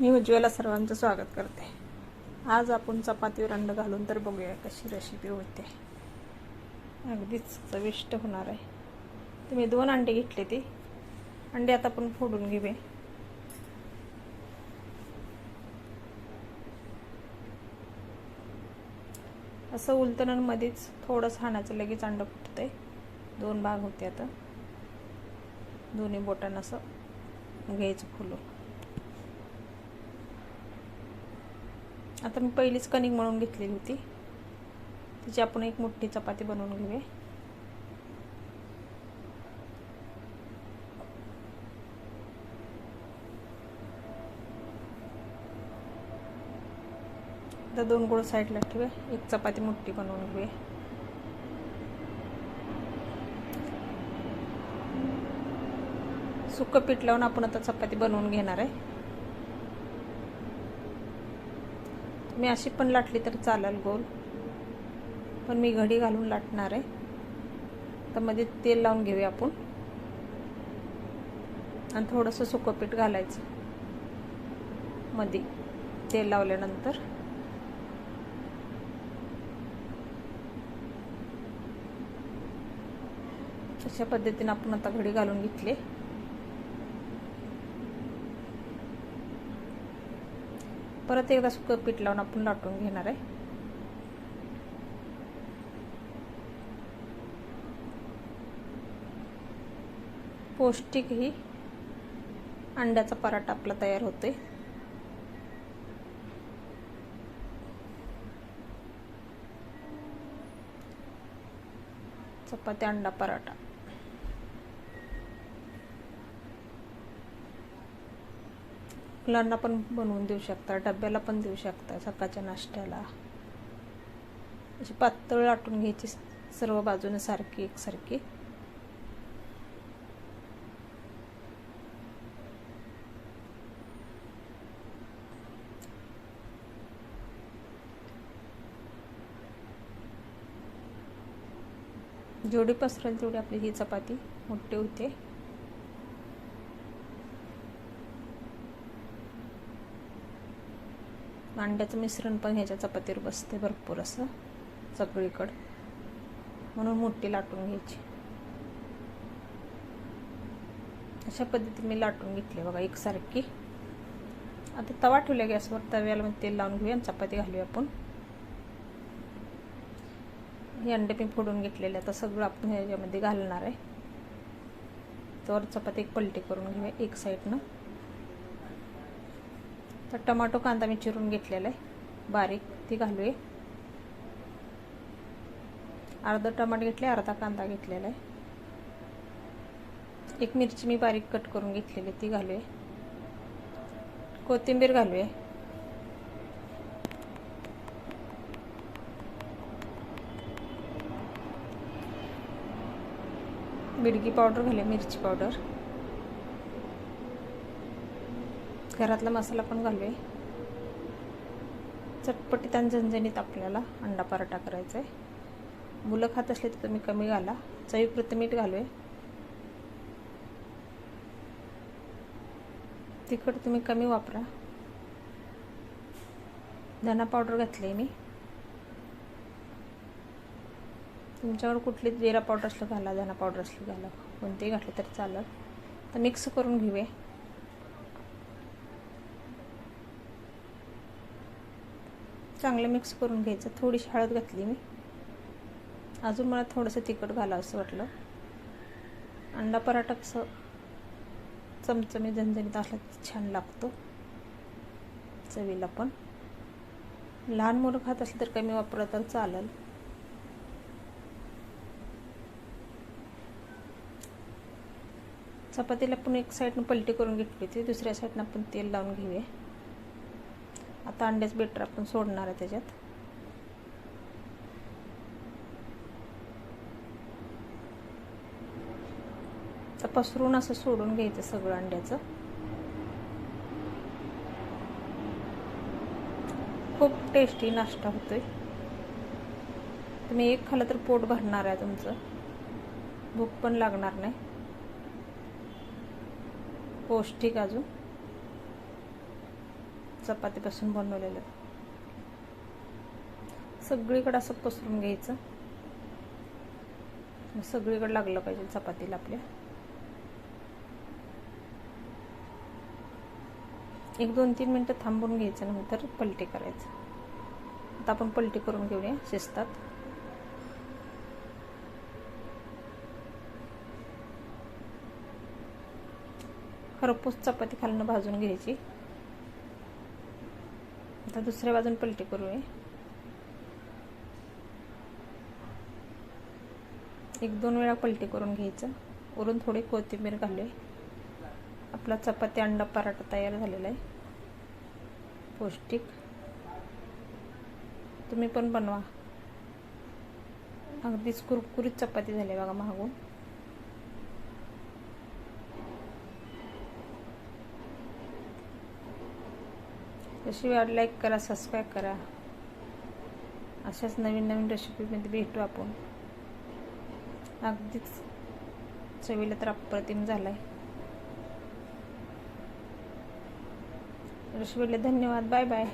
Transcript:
मी उज्ज्वला सर्वांचं स्वागत करते. आज आपण चपातीवर अंड घालून तर बघूया कशी रेसिपी होते. अगदीच चविष्ट होणार आहे. तुम्ही दोन अंडे घेतले ते. अंडे आता आपण फोडून घेऊया. असं उलतणांमध्येच थोडंसं हाणाचं लगेच अंड फुटतंय. दोन भाग होते आता. दोन्ही बोटांना असं घ्यायचं फुलून आता मी पहिलीच कणिक म्हणून घेतलेली होती. तिची आपण एक मोठी चपाती बनवून घेऊया. आता दोन गोळ साईडला ठेवूया. एक चपाती मोठी बनवून घेऊया. सुकं पीठ लावून आपण आता चपाती बनवून घेणार आहे. मी अशी पण लाटली तर चालेल गोल. पण मी घडी घालून लाटणार आहे. तर मध्ये तेल लावून घेऊया आपण. आणि थोडंसं सुकं पीठ घालायचं. मध्ये तेल लावल्यानंतर. अशा पद्धतीने आपण आता घडी घालून घेतले. परत एकदा सुकं पीठ लावून आपण लाटून घेणार आहे. पौष्टिक ही अंड्याचा पराठा आपला तयार होतोय. चपाती अंडा पराठा. मुलांना पण बनवून देऊ शकता डब्याला पण देऊ शकता सकाळच्या नाश्त्याला. अशी पातळ लाटून घ्यायची सर्व बाजूने सारखी एकसारखी. जेवढी पसरेल तेवढी आपली ही चपाती मोठी होते. अंड्याचं मिश्रण पण ह्याच्या चपातीवर बसते भरपूर असं सगळीकडं. म्हणून मोठी लाटून घ्यायची. अशा पद्धतीने मी लाटून घेतली बघा एकसारखी. आता तवा ठेवल्या गॅसवर तव्याला मग तेल लावून घेऊया आणि चपाती घालूया आपण. हे अंडे मी फोडून घेतलेले आता सगळं आपण ह्याच्यामध्ये घालणार आहे. तर चपाती एक पलटी करून घेऊया एक साईडनं. तर टमाटो कांदा मी चिरून घेतलेला आहे. बारीक ती घालूया. अर्धा टमाट घेतले अर्धा कांदा घेतलेला आहे. एक मिरची मी बारीक कट करून घेतलेली ती घालूया. कोथिंबीर घालूया. मिडगी पावडर घालूया मिरची पावडर. घरातला मसाला पण घालूया. चटपटीत आणि झणझणीत आपल्याला अंडा पराठा करायचा आहे मुलं खात असले तर तुम्ही कमी घाला. चवीपुरतं मीठ घालूया. तिखट तुम्ही कमी वापरा. धना पावडर घातली मी. तुमच्यावर कुठली जिरा पावडर असलं घाला धना पावडर असलं घाला. कोणतेही घातलं तरी चालत तर मिक्स करून घेऊया. चांगलं मिक्स करून घ्यायचं. थोडीशी हळद घातली मी. अजून मला थोडंसं तिखट घालावं असं वाटलं. अंडा पराठा कसं चमचमी झणझणीत असला छान लागतो. चवीला पण. लहान मुलं खात असली तर कमी वापरलं तर चालेल. चपातीला पण एक साईडनं पलटी करून घेतली होती. दुसऱ्या साईडनं आपण तेल लावून घेऊया. आता अंड्याच बेटर आपण सोडणार आहे त्याच्यात. तर पसरून असं सोडून घ्यायचं सगळं अंड्याचं. खूप टेस्टी नाश्ता होतोय. तुम्ही एक खाल्लं तर पोट भरणार आहे तुमचं. भूक पण लागणार नाही. पौष्टिक अजून. चपातीपासून बनवलेलं. सगळीकडे असं पसरून घ्यायचं. सगळीकडे लागलं पाहिजे चपातीला आपल्या. एक दोन तीन मिनटं थांबून घ्यायचं नंतर पलटी करायचं. आता आपण पलटी करून घेऊया शिजतात. खरपूस चपाती खालनं भाजून घ्यायची. आता दुसऱ्या बाजून पलटी करूया. एक दोन वेळा पलटी करून घ्यायचं. वरून थोडी कोथिंबीर घालूया. आपला चपाती अंडा पराठा तयार झालेला आहे. पौष्टिक. तुम्ही पण बनवा. अगदीच कुरकुरीत चपाती झाली बघा मागून. रेसिपी आवड लाईक करा सबस्क्राईब करा. अशाच नवीन नवीन रेसिपीमध्ये भेटू आपण. अगदीच चवीला तर अप्रतिम झालाय. रेसिपीला धन्यवाद. Bye bye